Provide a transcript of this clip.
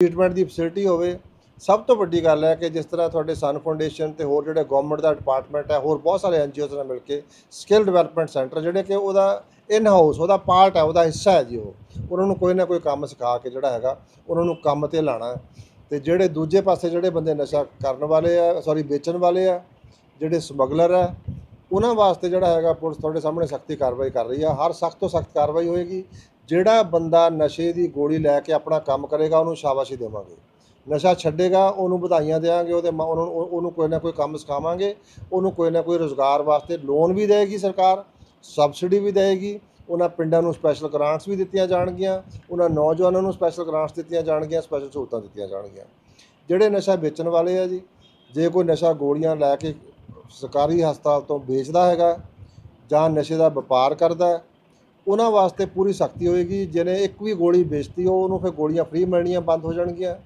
Treatment ਦੀ facility ਹੋਵੇ, ਸਭ ਤੋਂ ਵੱਡੀ ਗੱਲ ਹੈ ਕਿ ਜਿਸ ਤਰ੍ਹਾਂ ਤੁਹਾਡੇ ਸਨ ਫਾਊਂਡੇਸ਼ਨ ਤੇ ਹੋਰ ਜਿਹੜੇ ਗਵਰਨਮੈਂਟ ਦਾ ਡਿਪਾਰਟਮੈਂਟ ਹੈ, ਹੋਰ ਬਹੁਤ ਸਾਰੇ ਐਨਜੀਓਜ਼ ਨਾਲ ਮਿਲ ਕੇ ਸਕਿੱਲ ਡਿਵੈਲਪਮੈਂਟ ਸੈਂਟਰ ਜਿਹੜੇ ਕਿ ਉਹਦਾ ਇਨ ਹਾਊਸ ਉਹਦਾ ਪਾਰਟ ਹੈ, ਉਹਦਾ ਹਿੱਸਾ ਹੈ ਜੀ ਉਹ। ਉਹਨਾਂ ਨੂੰ ਕੋਈ ਨਾ ਕੋਈ ਕੰਮ ਸਿਖਾ ਕੇ ਜਿਹੜਾ ਹੈਗਾ, ਉਹਨਾਂ ਨੂੰ ਕੰਮ ਤੇ ਲਾਣਾ ਤੇ ਜਿਹੜੇ ਦੂਜੇ ਪਾਸੇ ਜਿਹੜੇ ਬੰਦੇ ਨਸ਼ਾ ਕਰਨ ਵਾਲੇ ਆ ਸੌਰੀ ਵੇਚਣ ਵਾਲੇ ਆ, ਜਿਹੜੇ ਸਮਗਲਰ ਆ, ਉਹਨਾਂ ਵਾਸਤੇ ਜਿਹੜਾ ਹੈਗਾ ਪੁਲਿਸ ਤੁਹਾਡੇ ਸਾਹਮਣੇ ਸਖਤੀ ਕਾਰਵਾਈ ਕਰ ਰਹੀ ਆ। ਹਰ ਸਖਤ ਤੋਂ ਸਖਤ ਕਾਰਵਾਈ ਹੋਏਗੀ। ਜਿਹੜਾ ਬੰਦਾ ਨਸ਼ੇ ਦੀ ਗੋਲੀ ਲੈ ਕੇ ਆਪਣਾ ਕੰਮ ਕਰੇਗਾ, ਉਹਨੂੰ ਸ਼ਾਬਾਸ਼ੀ ਦੇਵਾਂਗੇ। ਨਸ਼ਾ ਛੱਡੇਗਾ, ਉਹਨੂੰ ਵਧਾਈਆਂ ਦੇਵਾਂਗੇ, ਉਹਦੇ ਮ- ਉਹਨੂੰ ਉਹਨੂੰ ਕੋਈ ਨਾ ਕੋਈ ਕੰਮ ਸਿਖਾਵਾਂਗੇ, ਉਹਨੂੰ ਕੋਈ ਨਾ ਕੋਈ ਰੋਜ਼ਗਾਰ ਵਾਸਤੇ ਲੋਨ ਵੀ ਦੇਗੀ ਸਰਕਾਰ, ਸਬਸਿਡੀ ਵੀ ਦੇਗੀ ਉਹਨਾਂ ਪਿੰਡਾਂ ਨੂੰ ਸਪੈਸ਼ਲ ਗ੍ਰਾਂਟਸ ਵੀ ਦਿੱਤੀਆਂ ਜਾਣਗੀਆਂ, ਉਹਨਾਂ ਨੌਜਵਾਨਾਂ ਨੂੰ ਸਪੈਸ਼ਲ ਗ੍ਰਾਂਟਸ ਦਿੱਤੀਆਂ ਜਾਣਗੀਆਂ ਸਪੈਸ਼ਲ ਸਹੂਲਤਾਂ ਦਿੱਤੀਆਂ ਜਾਣਗੀਆਂ। ਜਿਹੜੇ ਨਸ਼ਾ ਵੇਚਣ ਵਾਲੇ ਆ ਜੀ, ਜੇ ਕੋਈ ਨਸ਼ਾ ਗੋਲੀਆਂ ਲੈ ਕੇ ਸਰਕਾਰੀ ਹਸਪਤਾਲ ਤੋਂ ਵੇਚਦਾ ਹੈਗਾ ਜਾਂ ਨਸ਼ੇ ਦਾ ਵਪਾਰ ਕਰਦਾ ਉਹਨਾਂ ਵਾਸਤੇ ਪੂਰੀ ਸਖਤੀ ਹੋਏਗੀ, ਜਿਹਨੇ ਇੱਕ ਵੀ ਗੋਲੀ ਵੇਚਤੀ, ਉਹ ਉਹਨੂੰ ਫਿਰ ਗੋਲੀਆਂ ਫ੍ਰੀ ਮਿਲਣੀਆਂ, ਬੰਦ ਹੋ ਜਾਣਗੀਆਂ।